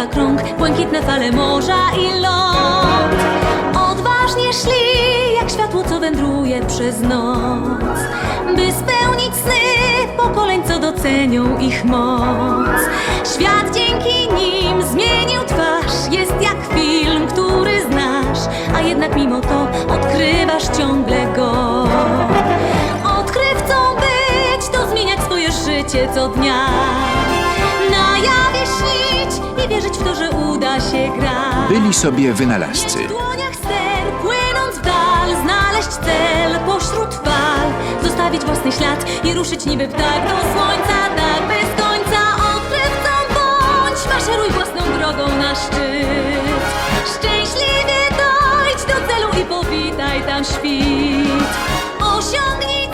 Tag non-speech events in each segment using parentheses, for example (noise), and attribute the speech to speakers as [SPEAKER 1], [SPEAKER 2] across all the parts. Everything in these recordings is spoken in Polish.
[SPEAKER 1] nieba krąg, błękitne fale morza i ląd. Odważnie szli, jak światło, co wędruje przez noc, by spełnić sny pokoleń, co docenią ich moc. Świat dzięki nim zmienił twarz, jest jak film, który znasz, a jednak mimo to odkrywasz ciągle go. Odkrywcą być to zmieniać swoje życie co dnia. Na jawie śnić i wierzyć w to, że uda się grać.
[SPEAKER 2] Byli sobie wynalazcy.
[SPEAKER 1] w dłoniach ster, płynąc w dal, znaleźć cel pośród fal, zostawić własny ślad i ruszyć niby ptak do słońca, tak bez końca. Odkrywcą bądź, maszeruj własną drogą na szczyt. Szczęśliwie dojdź do celu i powitaj tam świt. Osiągnij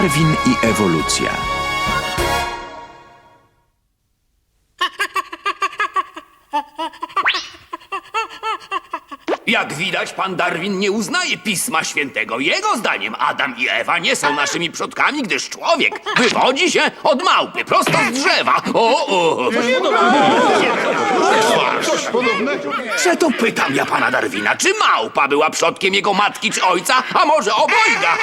[SPEAKER 2] Darwin i ewolucja.
[SPEAKER 3] Jak widać, pan Darwin nie uznaje Pisma Świętego. Jego zdaniem Adam i Ewa nie są naszymi przodkami, gdyż człowiek wywodzi się od małpy, prosto z drzewa. O, o! Przeto pytam ja pana Darwina, czy małpa była przodkiem jego matki czy ojca, a może obojga?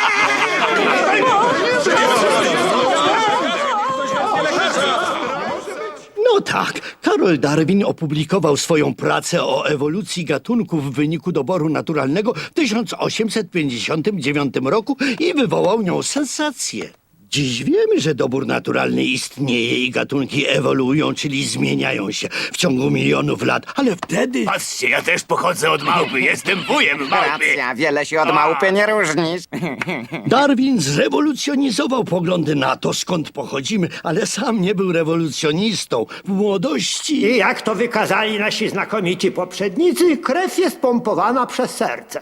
[SPEAKER 4] No tak, Karol Darwin opublikował swoją pracę o ewolucji gatunków w wyniku doboru naturalnego w 1859 roku i wywołał nią sensację. Dziś wiemy, że dobór naturalny istnieje i gatunki ewoluują, czyli zmieniają się w ciągu milionów lat, ale wtedy...
[SPEAKER 3] Patrzcie, ja też pochodzę od małpy, jestem wujem małpy.
[SPEAKER 5] Racja, wiele się od małpy nie różnisz. (laughs)
[SPEAKER 4] Darwin zrewolucjonizował poglądy na to, skąd pochodzimy, ale sam nie był rewolucjonistą. W młodości...
[SPEAKER 6] I jak to wykazali nasi znakomici poprzednicy, krew jest pompowana przez serce.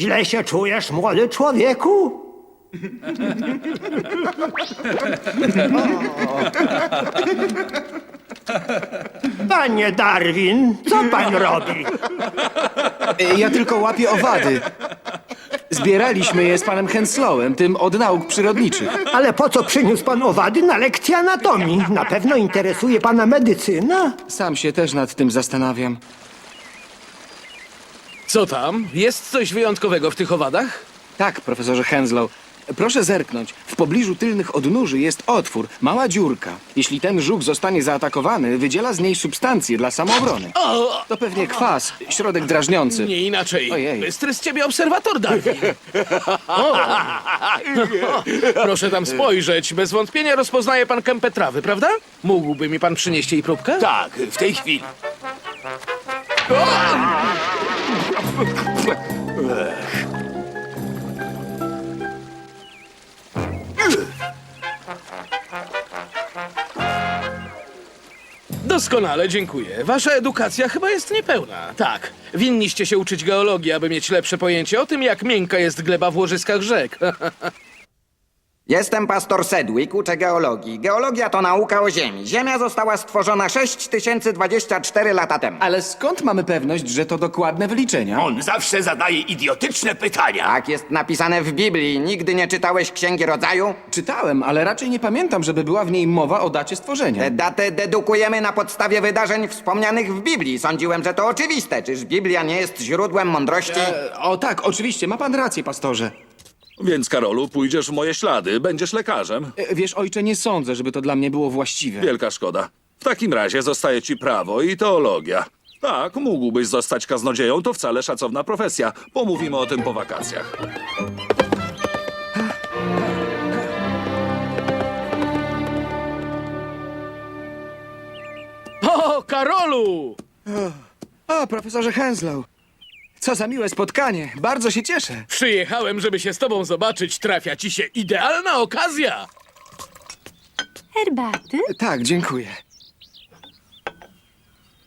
[SPEAKER 6] Źle się czujesz, młody człowieku? Panie Darwin, co pan robi?
[SPEAKER 7] Ja tylko łapię owady. Zbieraliśmy je z panem Henslowem, tym od nauk przyrodniczych.
[SPEAKER 6] Ale po co przyniósł pan owady na lekcję anatomii? Na pewno interesuje pana medycyna?
[SPEAKER 7] Sam się też nad tym zastanawiam.
[SPEAKER 8] Co tam? Jest coś wyjątkowego w tych owadach?
[SPEAKER 7] Tak, profesorze Henslow. Proszę zerknąć. W pobliżu tylnych odnóży jest otwór, mała dziurka. Jeśli ten żuk zostanie zaatakowany, wydziela z niej substancje dla samoobrony. To pewnie kwas, środek drażniący.
[SPEAKER 8] Nie inaczej.
[SPEAKER 7] Ojej.
[SPEAKER 8] Bystry z ciebie obserwator, Darwin. O. Proszę tam spojrzeć. Bez wątpienia rozpoznaje pan kępę trawy, prawda? Mógłby mi pan przynieść jej próbkę?
[SPEAKER 3] Tak, w tej chwili.
[SPEAKER 8] Doskonale, dziękuję. Wasza edukacja chyba jest niepełna. Tak, winniście się uczyć geologii, aby mieć lepsze pojęcie o tym, jak miękka jest gleba w łożyskach rzek. (laughs)
[SPEAKER 5] Jestem pastor Sedgwick, uczę geologii. Geologia to nauka o Ziemi. Ziemia została stworzona 6024 lata temu.
[SPEAKER 7] Ale skąd mamy pewność, że to dokładne wyliczenia?
[SPEAKER 3] On zawsze zadaje idiotyczne pytania.
[SPEAKER 5] Tak jest napisane w Biblii. Nigdy nie czytałeś Księgi Rodzaju?
[SPEAKER 7] Czytałem, ale raczej nie pamiętam, żeby była w niej mowa o dacie stworzenia.
[SPEAKER 5] Tę datę dedukujemy na podstawie wydarzeń wspomnianych w Biblii. Sądziłem, że to oczywiste. Czyż Biblia nie jest źródłem mądrości?
[SPEAKER 7] E, o tak, oczywiście, ma pan rację, pastorze.
[SPEAKER 9] Więc, Karolu, pójdziesz w moje ślady, będziesz lekarzem.
[SPEAKER 7] E, Wiesz, ojcze, nie sądzę, żeby to dla mnie było właściwe.
[SPEAKER 9] Wielka szkoda. W takim razie zostaje ci prawo i teologia. Tak, mógłbyś zostać kaznodzieją, to wcale szacowna profesja. Pomówimy o tym po wakacjach.
[SPEAKER 8] O, Karolu!
[SPEAKER 7] O, profesorze Henslow. Co za miłe spotkanie. Bardzo się cieszę.
[SPEAKER 8] Przyjechałem, żeby się z tobą zobaczyć. Trafia ci się idealna okazja.
[SPEAKER 1] Herbaty?
[SPEAKER 7] Tak, dziękuję.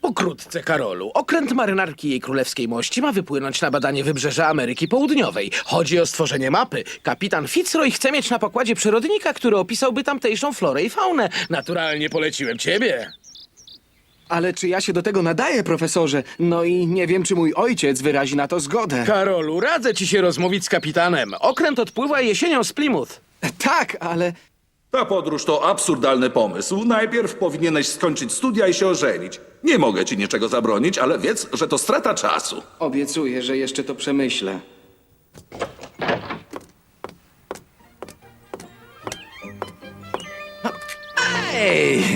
[SPEAKER 8] Pokrótce, Karolu. Okręt marynarki jej królewskiej mości ma wypłynąć na badanie wybrzeża Ameryki Południowej. Chodzi o stworzenie mapy. Kapitan Fitzroy chce mieć na pokładzie przyrodnika, który opisałby tamtejszą florę i faunę. Naturalnie poleciłem ciebie.
[SPEAKER 7] Ale czy ja się do tego nadaję, profesorze? No i nie wiem, czy mój ojciec wyrazi na to zgodę.
[SPEAKER 8] Karolu, radzę ci się rozmówić z kapitanem. Okręt odpływa jesienią z Plymouth.
[SPEAKER 7] tak, ale
[SPEAKER 9] Ta podróż to absurdalny pomysł. Najpierw powinieneś skończyć studia i się ożenić. Nie mogę ci niczego zabronić, ale wiedz, że to strata czasu.
[SPEAKER 7] obiecuję, że jeszcze to przemyślę. Ej!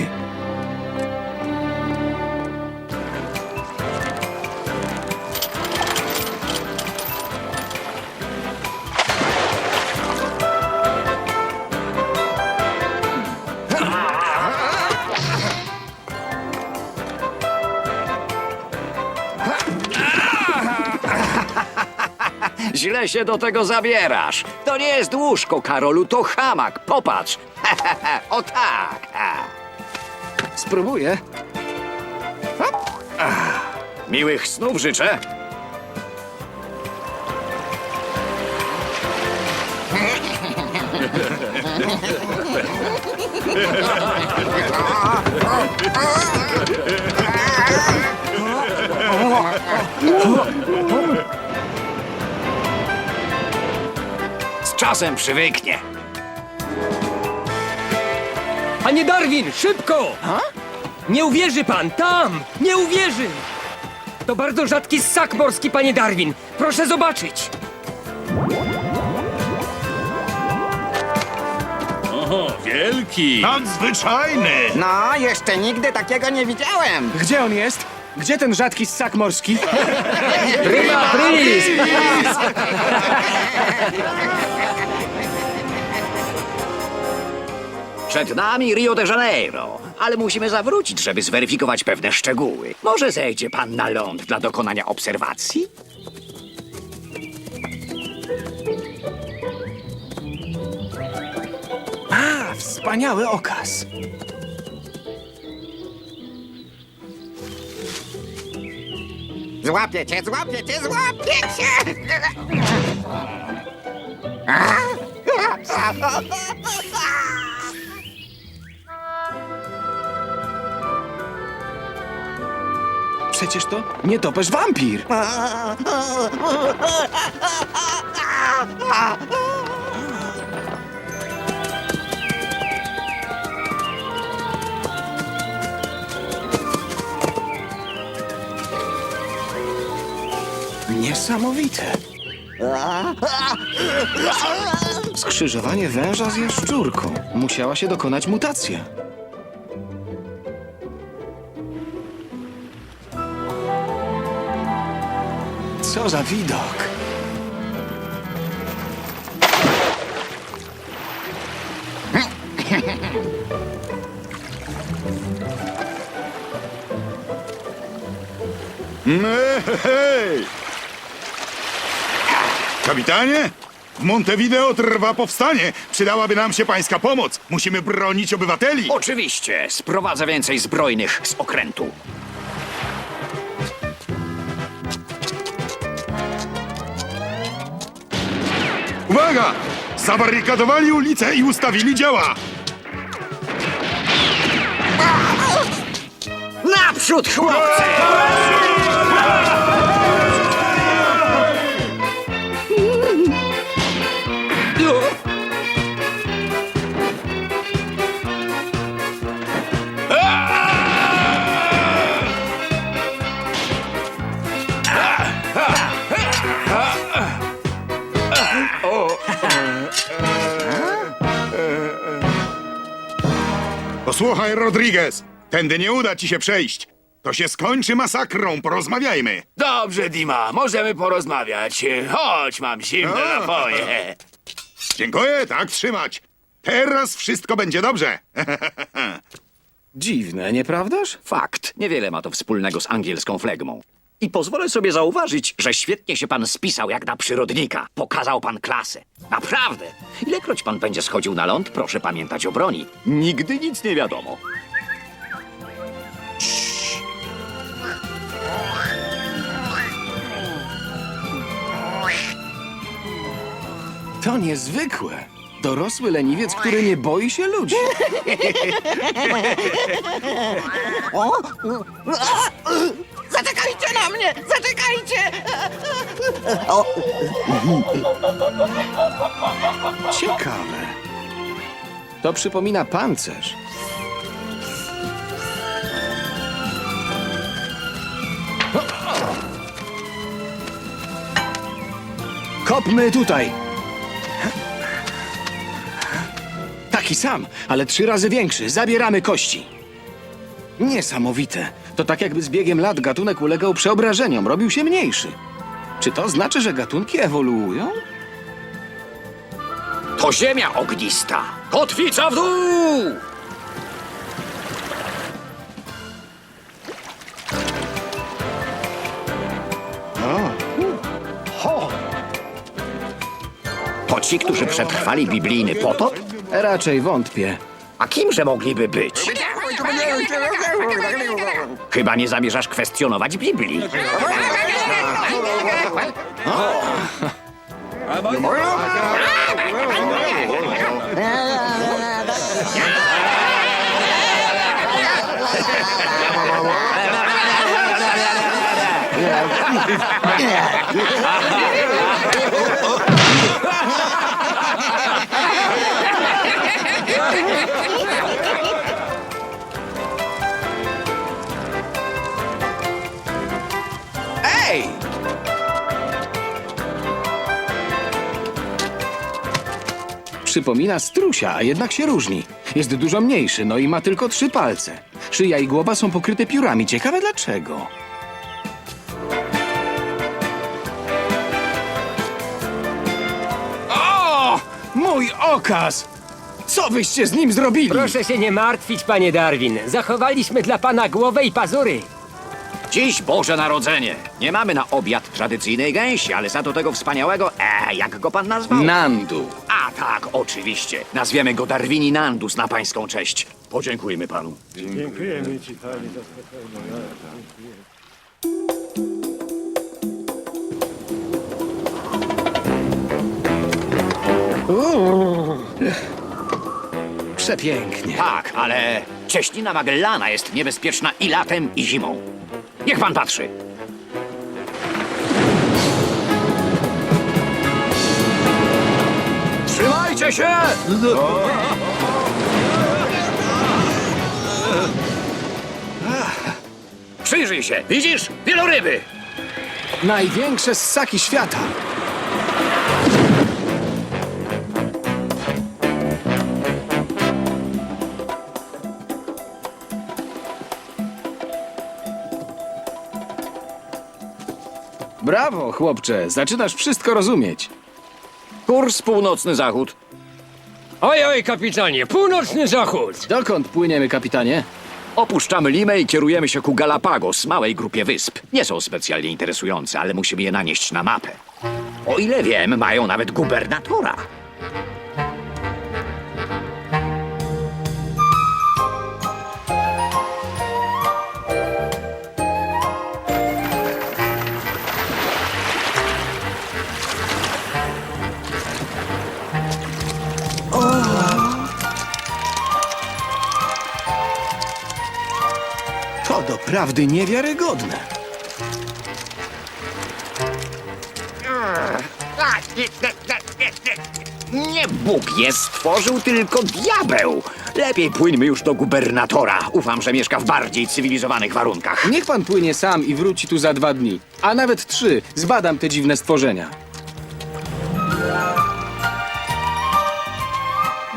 [SPEAKER 10] Źle się do tego zabierasz. To nie jest łóżko, Karolu, to hamak. Popatrz. (laughs) o tak.
[SPEAKER 7] Spróbuję.
[SPEAKER 10] Miłych snów życzę. (laughs) czasem przywyknie.
[SPEAKER 11] Panie Darwin, szybko! Nie uwierzy pan, tam! Nie uwierzy! To bardzo rzadki ssak morski, panie Darwin. Proszę zobaczyć.
[SPEAKER 9] Wielki!
[SPEAKER 4] Nadzwyczajny!
[SPEAKER 5] No, jeszcze nigdy takiego nie widziałem.
[SPEAKER 7] Gdzie on jest? Gdzie ten rzadki ssak morski? (laughs)
[SPEAKER 11] Prima pris! (laughs)
[SPEAKER 10] Przed nami Rio de Janeiro, ale musimy zawrócić, żeby zweryfikować pewne szczegóły. Może zejdzie pan na ląd dla dokonania obserwacji?
[SPEAKER 7] A, wspaniały okaz.
[SPEAKER 5] Złapię cię, złapię cię, złapię cię! (laughs)
[SPEAKER 7] Przecież to nietoperz wampir. Niesamowite. (laughs) Skrzyżowanie węża z jaszczurką. Musiała się dokonać mutacja. Co za widok!
[SPEAKER 12] Hej! Kapitanie? W Montevideo trwa powstanie. Przydałaby nam się pańska pomoc. Musimy bronić obywateli.
[SPEAKER 10] Oczywiście, sprowadzę więcej zbrojnych z okrętu.
[SPEAKER 12] Uwaga! Zabarykadowali ulicę i ustawili działa.
[SPEAKER 10] Naprzód, chłopcy!
[SPEAKER 12] Posłuchaj, Rodriguez. Tędy nie uda ci się przejść. To się skończy masakrą. Porozmawiajmy.
[SPEAKER 3] Dobrze, Dima, możemy porozmawiać. Chodź, mam zimne
[SPEAKER 12] A.
[SPEAKER 3] napoje.
[SPEAKER 12] Dziękuję, tak trzymać. Teraz wszystko będzie dobrze. (laughs)
[SPEAKER 7] Dziwne, nieprawdaż?
[SPEAKER 10] Fakt, niewiele ma to wspólnego z angielską flegmą. I pozwolę sobie zauważyć, że świetnie się pan spisał jak na przyrodnika. Pokazał pan klasę. Naprawdę. Ilekroć pan będzie schodził na ląd, proszę pamiętać o broni. Nigdy nic nie wiadomo.
[SPEAKER 7] To niezwykłe. Dorosły leniwiec, który nie boi się ludzi. (laughs) (laughs)
[SPEAKER 5] Zaczekajcie na mnie! Zaczekajcie!
[SPEAKER 7] Ciekawe. To przypomina pancerz. Kopmy tutaj. Taki sam, ale trzy razy większy. Zabieramy kości. Niesamowite. To tak jakby z biegiem lat gatunek ulegał przeobrażeniom, robił się mniejszy. Czy to znaczy, że gatunki ewoluują?
[SPEAKER 10] To ziemia ognista. Kotwica w dół! To ci, którzy przetrwali biblijny potop?
[SPEAKER 7] Raczej wątpię.
[SPEAKER 10] A kimże mogliby być? Chyba nie zamierzasz kwestionować Biblii.
[SPEAKER 7] Przypomina strusia, a jednak się różni. Jest dużo mniejszy, no i ma tylko trzy palce. Szyja i głowa są pokryte piórami. Ciekawe dlaczego. O! Mój okaz! Co wyście z nim zrobili?
[SPEAKER 11] Proszę się nie martwić, panie Darwin. Zachowaliśmy dla pana głowę i pazury.
[SPEAKER 10] Dziś Boże Narodzenie. Nie mamy na obiad tradycyjnej gęsi, ale za to tego wspaniałego... E, jak go pan nazwał?
[SPEAKER 7] Nandu.
[SPEAKER 10] A tak, oczywiście. Nazwiemy go Darwini Nandus na pańską cześć. Podziękujmy panu.
[SPEAKER 7] Przepięknie.
[SPEAKER 10] Tak, ale cieśnina Magellana jest niebezpieczna i latem, i zimą. Niech pan patrzy. Trzymajcie się! Przyjrzyj się, widzisz? Wieloryby!
[SPEAKER 7] Największe ssaki świata. Brawo, chłopcze, zaczynasz wszystko rozumieć.
[SPEAKER 10] Kurs północny-zachód.
[SPEAKER 11] Oj, oj, kapitanie, północny zachód.
[SPEAKER 7] Dokąd płyniemy, kapitanie?
[SPEAKER 10] Opuszczamy Limę i kierujemy się ku Galapagos, małej grupie wysp. Nie są specjalnie interesujące, ale musimy je nanieść na mapę. O ile wiem, mają nawet gubernatora.
[SPEAKER 7] To doprawdy niewiarygodne.
[SPEAKER 10] Nie Bóg je stworzył, tylko diabeł. Lepiej płyńmy już do gubernatora. Ufam, że mieszka w bardziej cywilizowanych warunkach.
[SPEAKER 7] Niech pan płynie sam i wróci tu za dwa dni. A nawet trzy. Zbadam te dziwne stworzenia.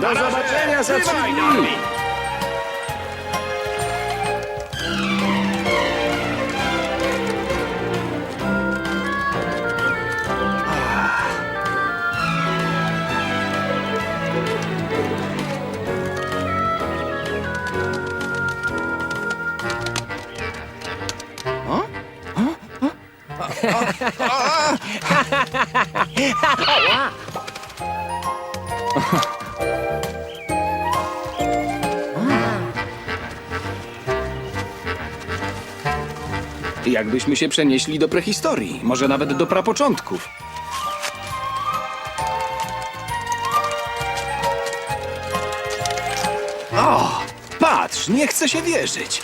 [SPEAKER 7] Do zobaczenia za trzy dni. (laughs) Jakbyśmy się przenieśli do prehistorii, może nawet do prapoczątków. O, patrz, nie chce się wierzyć.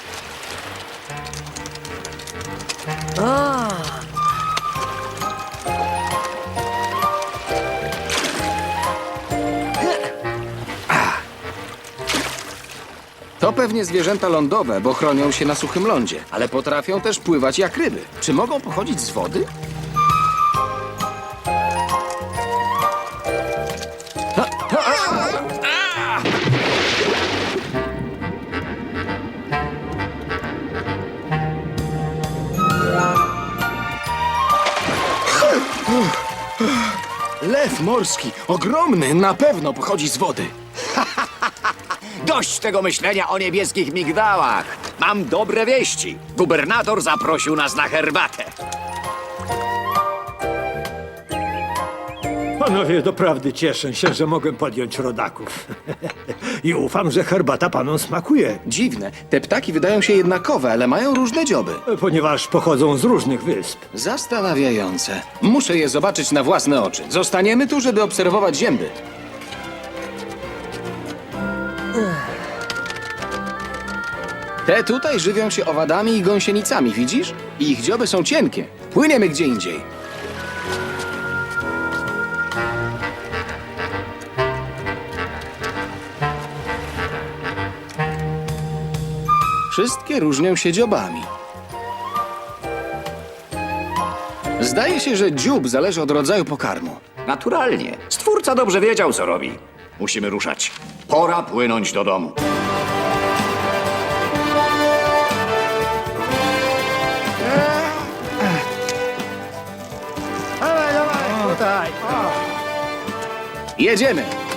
[SPEAKER 7] To pewnie zwierzęta lądowe, bo chronią się na suchym lądzie, ale potrafią też pływać jak ryby. Czy mogą pochodzić z wody? Lew morski, ogromny, na pewno pochodzi z wody. (laughs)
[SPEAKER 10] Dość tego myślenia o niebieskich migdałach. Mam dobre wieści. Gubernator zaprosił nas na herbatę.
[SPEAKER 6] Panowie, doprawdy cieszę się, że mogę podjąć rodaków. (laughs) I ufam, że herbata panom smakuje,
[SPEAKER 7] Dziwne, te ptaki wydają się jednakowe, ale mają różne dzioby.
[SPEAKER 6] ponieważ pochodzą z różnych wysp.
[SPEAKER 7] Zastanawiające. Muszę je zobaczyć na własne oczy. Zostaniemy tu, żeby obserwować zięby. Te tutaj żywią się owadami i gąsienicami, widzisz? Ich dzioby są cienkie. Płyniemy gdzie indziej. Wszystkie różnią się dziobami. Zdaje się, że dziób zależy od rodzaju pokarmu.
[SPEAKER 10] Naturalnie. Stwórca dobrze wiedział, co robi. Musimy ruszać. Pora płynąć do domu.
[SPEAKER 7] Jedziemy! (laughs)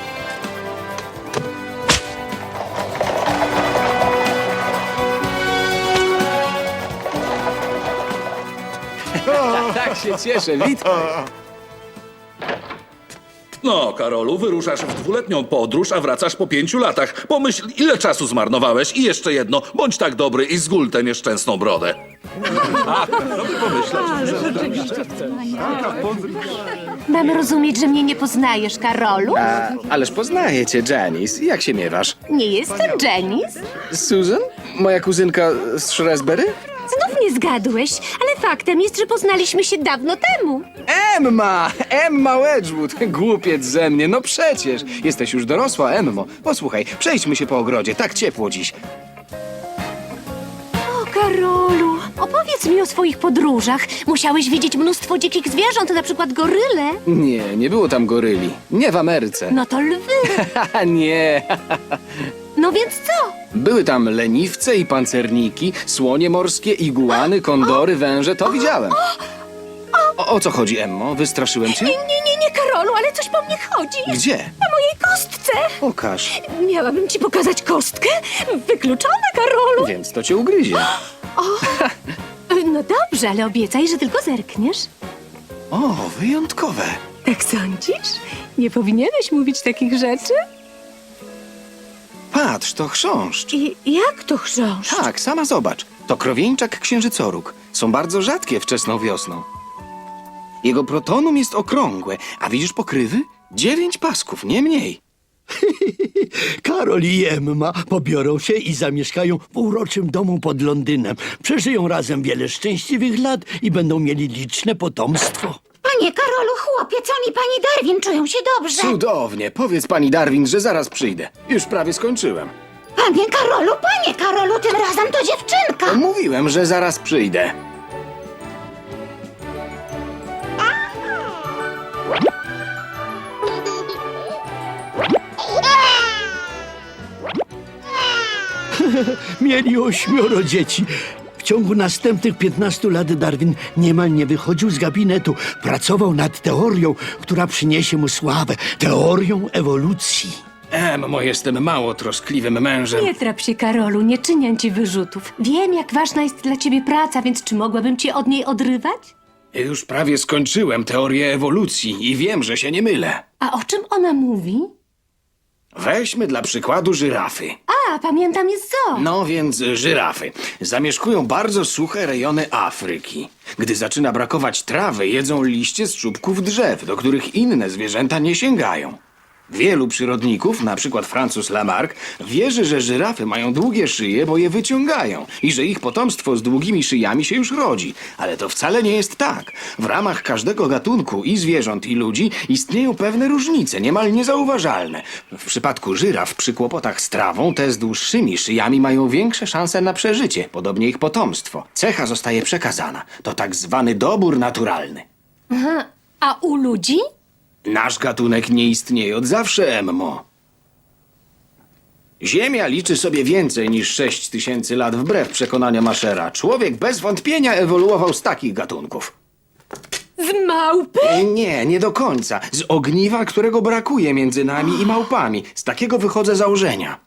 [SPEAKER 7] tak się cieszę, Witka.
[SPEAKER 9] No, Karolu, wyruszasz w dwuletnią podróż, a wracasz po pięciu latach. Pomyśl, ile czasu zmarnowałeś i jeszcze jedno, bądź tak dobry i zgól tę nieszczęsną brodę.
[SPEAKER 1] Mam rozumieć, że mnie nie poznajesz, Karolu?
[SPEAKER 7] A, ależ poznaję cię, Janice. Jak się miewasz?
[SPEAKER 1] Nie jestem Janice.
[SPEAKER 7] Susan? Moja kuzynka z Shrewsbury?
[SPEAKER 1] Znów nie zgadłeś, ale faktem jest, że poznaliśmy się dawno temu.
[SPEAKER 7] Emma! Emma Wedgwood! Głupiec ze mnie, no przecież! Jesteś już dorosła, Emmo. Posłuchaj, przejdźmy się po ogrodzie, tak ciepło dziś.
[SPEAKER 1] Opowiedz mi o swoich podróżach. Musiałeś widzieć mnóstwo dzikich zwierząt, na przykład goryle.
[SPEAKER 7] Nie, nie było tam goryli. Nie w Ameryce.
[SPEAKER 1] No to lwy.
[SPEAKER 7] Haha, (laughs) nie.
[SPEAKER 1] No więc co?
[SPEAKER 7] Były tam leniwce i pancerniki, słonie morskie, iguany, kondory, węże, to widziałem. O, o co chodzi, Emmo? Wystraszyłem cię?
[SPEAKER 1] Nie, nie, nie, nie, Karolu, ale coś po mnie chodzi.
[SPEAKER 7] Gdzie?
[SPEAKER 1] Na mojej kostce.
[SPEAKER 7] Pokaż.
[SPEAKER 1] Miałabym ci pokazać kostkę? Wykluczone, Karolu.
[SPEAKER 7] Więc to cię ugryzie. (gasps)
[SPEAKER 1] No dobrze, ale obiecaj, że tylko zerkniesz.
[SPEAKER 7] O, wyjątkowe.
[SPEAKER 1] Tak sądzisz? Nie powinieneś mówić takich rzeczy?
[SPEAKER 7] Patrz, to chrząszcz.
[SPEAKER 1] I jak to chrząszcz?
[SPEAKER 7] Tak, sama zobacz. To krowieńczak księżycoróg. Są bardzo rzadkie wczesną wiosną. Jego protonum jest okrągłe, a widzisz pokrywy? Dziewięć pasków, nie mniej. (laughs)
[SPEAKER 4] Karol i Emma pobiorą się i zamieszkają w uroczym domu pod Londynem. Przeżyją razem wiele szczęśliwych lat i będą mieli liczne potomstwo.
[SPEAKER 13] Panie Karolu, chłopiec, on i pani Darwin czują się dobrze.
[SPEAKER 7] Cudownie. Powiedz pani Darwin, że zaraz przyjdę. Już prawie skończyłem.
[SPEAKER 13] Panie Karolu, panie Karolu, tym razem to dziewczynka.
[SPEAKER 7] Mówiłem, że zaraz przyjdę. (laughs)
[SPEAKER 4] Mieli ośmioro dzieci. W ciągu następnych 15 lat Darwin niemal nie wychodził z gabinetu. Pracował nad teorią, która przyniesie mu sławę. Teorią ewolucji.
[SPEAKER 7] Emmo, jestem mało troskliwym mężem.
[SPEAKER 1] Nie trap się, Karolu, nie czynię ci wyrzutów. Wiem, jak ważna jest dla ciebie praca, więc czy mogłabym cię od niej odrywać?
[SPEAKER 7] Już prawie skończyłem teorię ewolucji i wiem, że się nie mylę.
[SPEAKER 1] A o czym ona mówi?
[SPEAKER 7] Weźmy dla przykładu żyrafy.
[SPEAKER 1] A, pamiętam, jest zoo.
[SPEAKER 7] No więc żyrafy zamieszkują bardzo suche rejony Afryki. Gdy zaczyna brakować trawy, jedzą liście z czubków drzew, do których inne zwierzęta nie sięgają. Wielu przyrodników, na przykład Francuz Lamarck, wierzy, że żyrafy mają długie szyje, bo je wyciągają i że ich potomstwo z długimi szyjami się już rodzi. Ale to wcale nie jest tak. W ramach każdego gatunku i zwierząt, i ludzi istnieją pewne różnice, niemal niezauważalne. W przypadku żyraf przy kłopotach z trawą, te z dłuższymi szyjami mają większe szanse na przeżycie, podobnie ich potomstwo. Cecha zostaje przekazana. To tak zwany dobór naturalny.
[SPEAKER 13] A u ludzi?
[SPEAKER 7] Nasz gatunek nie istnieje od zawsze, Emmo. Ziemia liczy sobie więcej niż 6 tysięcy lat wbrew przekonaniom Maszera. Człowiek bez wątpienia ewoluował z takich gatunków.
[SPEAKER 13] Z małpy?
[SPEAKER 7] E, Nie, nie do końca. Z ogniwa, którego brakuje między nami i małpami. Z takiego wychodzę założenia.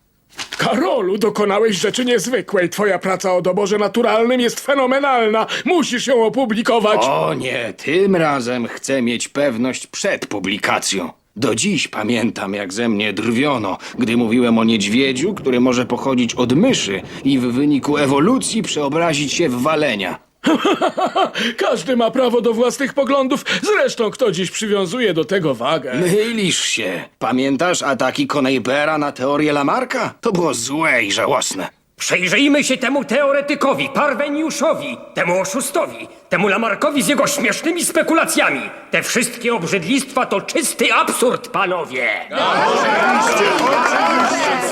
[SPEAKER 6] Karolu, dokonałeś rzeczy niezwykłej. Twoja praca o doborze naturalnym jest fenomenalna. Musisz ją opublikować.
[SPEAKER 7] O nie, tym razem chcę mieć pewność przed publikacją. Do dziś pamiętam, jak ze mnie drwiono, gdy mówiłem o niedźwiedziu, który może pochodzić od myszy i w wyniku ewolucji przeobrazić się w walenia. (laughs)
[SPEAKER 6] Każdy ma prawo do własnych poglądów. Zresztą kto dziś przywiązuje do tego wagę?
[SPEAKER 7] Mylisz się. Pamiętasz ataki Coneybera na teorię Lamarka? To było złe i żałosne.
[SPEAKER 11] Przyjrzyjmy się temu teoretykowi, Parweniuszowi, temu oszustowi, temu Lamarkowi z jego śmiesznymi spekulacjami. Te wszystkie obrzydlistwa to czysty absurd, panowie!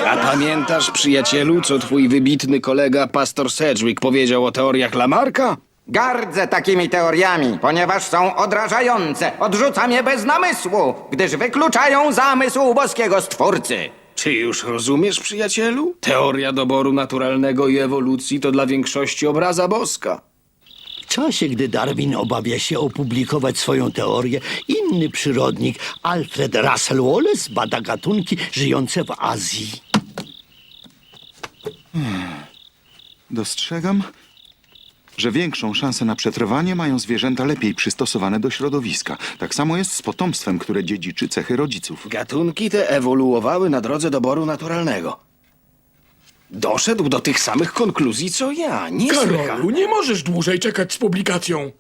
[SPEAKER 7] A pamiętasz, przyjacielu, co twój wybitny kolega pastor Sedgwick powiedział o teoriach Lamarka?
[SPEAKER 5] Gardzę takimi teoriami, ponieważ są odrażające. Odrzucam je bez namysłu, gdyż wykluczają zamysł boskiego stwórcy.
[SPEAKER 7] Czy już rozumiesz, przyjacielu? Teoria doboru naturalnego i ewolucji to dla większości obraza boska.
[SPEAKER 4] W czasie, gdy Darwin obawia się opublikować swoją teorię, inny przyrodnik, Alfred Russel Wallace, bada gatunki żyjące w Azji.
[SPEAKER 12] Dostrzegam, że większą szansę na przetrwanie mają zwierzęta lepiej przystosowane do środowiska. Tak samo jest z potomstwem, które dziedziczy cechy rodziców.
[SPEAKER 7] Gatunki te ewoluowały na drodze doboru naturalnego. Doszedł do tych samych konkluzji, co ja. Niesłychane.
[SPEAKER 6] nie możesz dłużej czekać z publikacją.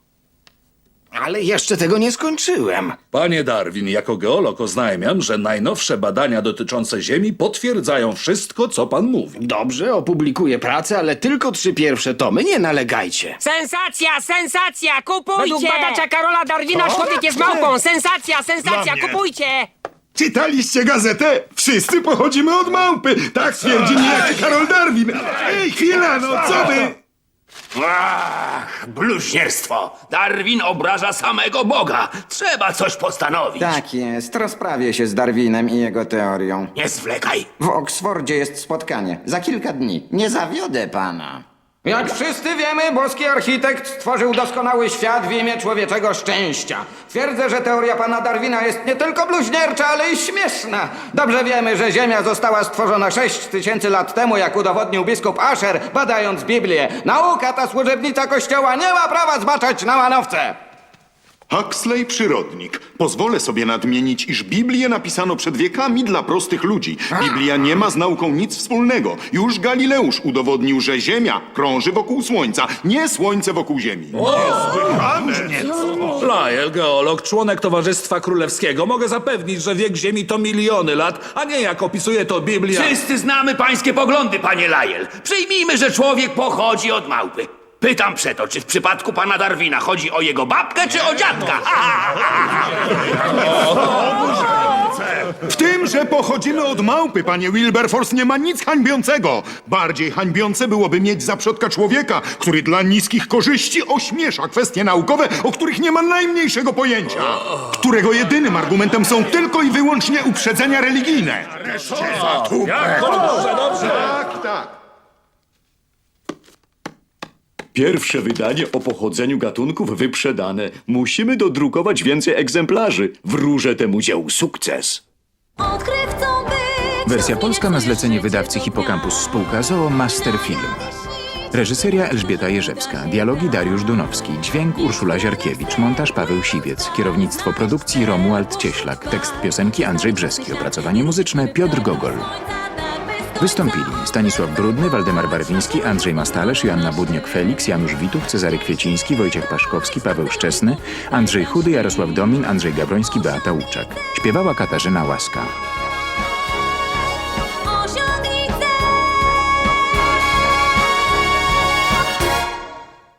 [SPEAKER 7] Ale jeszcze tego nie skończyłem.
[SPEAKER 9] Panie Darwin, jako geolog oznajmiam, że najnowsze badania dotyczące Ziemi potwierdzają wszystko, co pan mówi.
[SPEAKER 7] Dobrze, opublikuję pracę, ale tylko trzy pierwsze tomy. Nie nalegajcie.
[SPEAKER 11] Sensacja, sensacja, kupujcie!
[SPEAKER 13] Według badacza
[SPEAKER 11] Karola Darwina człowiek jest małpą! Sensacja, sensacja, kupujcie!
[SPEAKER 12] Czytaliście gazetę? Wszyscy pochodzimy od małpy. Tak twierdzi niejaki Karol Darwin. Ej, chwila, no co wy?
[SPEAKER 3] Ach, bluźnierstwo! Darwin obraża samego Boga. Trzeba coś postanowić.
[SPEAKER 5] Tak jest, rozprawię się z Darwinem i jego teorią.
[SPEAKER 3] Nie zwlekaj.
[SPEAKER 5] W Oksfordzie jest spotkanie. Za kilka dni. Nie zawiodę pana. Jak wszyscy wiemy, boski architekt stworzył doskonały świat w imię człowieczego szczęścia. Twierdzę, że teoria pana Darwina jest nie tylko bluźniercza, ale i śmieszna. Dobrze wiemy, że Ziemia została stworzona 6 tysięcy lat temu, jak udowodnił biskup Asher, badając Biblię. Nauka ta służebnica Kościoła nie ma prawa zbaczać na manowce.
[SPEAKER 12] Huxley przyrodnik. Pozwolę sobie nadmienić, iż Biblię napisano przed wiekami dla prostych ludzi. Biblia nie ma z nauką nic wspólnego. Już Galileusz udowodnił, że Ziemia krąży wokół Słońca, nie Słońce wokół Ziemi.
[SPEAKER 9] Lyle, geolog, członek Towarzystwa Królewskiego, mogę zapewnić, że wiek Ziemi to miliony lat, a nie jak opisuje to Biblia.
[SPEAKER 3] Wszyscy znamy pańskie poglądy, panie Lajel. Przyjmijmy, że człowiek pochodzi od małpy. Pytam przeto, czy w przypadku pana Darwina chodzi o jego babkę, czy o dziadka? Ha. (laughs)
[SPEAKER 12] W tym, że pochodzimy od małpy, panie Wilberforce, nie ma nic hańbiącego. Bardziej hańbiące byłoby mieć za przodka człowieka, który dla niskich korzyści ośmiesza kwestie naukowe, o których nie ma najmniejszego pojęcia. Którego jedynym argumentem są tylko i wyłącznie uprzedzenia religijne.
[SPEAKER 9] Dobrze, dobrze.
[SPEAKER 12] Tak, tak.
[SPEAKER 14] Pierwsze wydanie o pochodzeniu gatunków wyprzedane. Musimy dodrukować więcej egzemplarzy. Wróżę temu dziełu sukces.
[SPEAKER 1] Odkrywcą być
[SPEAKER 2] Wersja polska na zlecenie wydawcy
[SPEAKER 1] wielki.
[SPEAKER 2] Spółka Zoo Master Film. Reżyseria Elżbieta Jerzewska, dialogi Dariusz Dunowski, dźwięk Urszula Ziarkiewicz, montaż Paweł Siwiec, kierownictwo produkcji Romuald Cieślak, tekst piosenki Andrzej Brzeski, opracowanie muzyczne Piotr Gogol. Wystąpili Stanisław Brudny, Waldemar Barwiński, Andrzej Mastalerz, Joanna Budniok-Felix, Janusz Wituch, Cezary Kwieciński, Wojciech Paszkowski, Paweł Szczesny, Andrzej Chudy, Jarosław Domin, Andrzej Gabroński, Beata Łuczak. Śpiewała Katarzyna Łaska.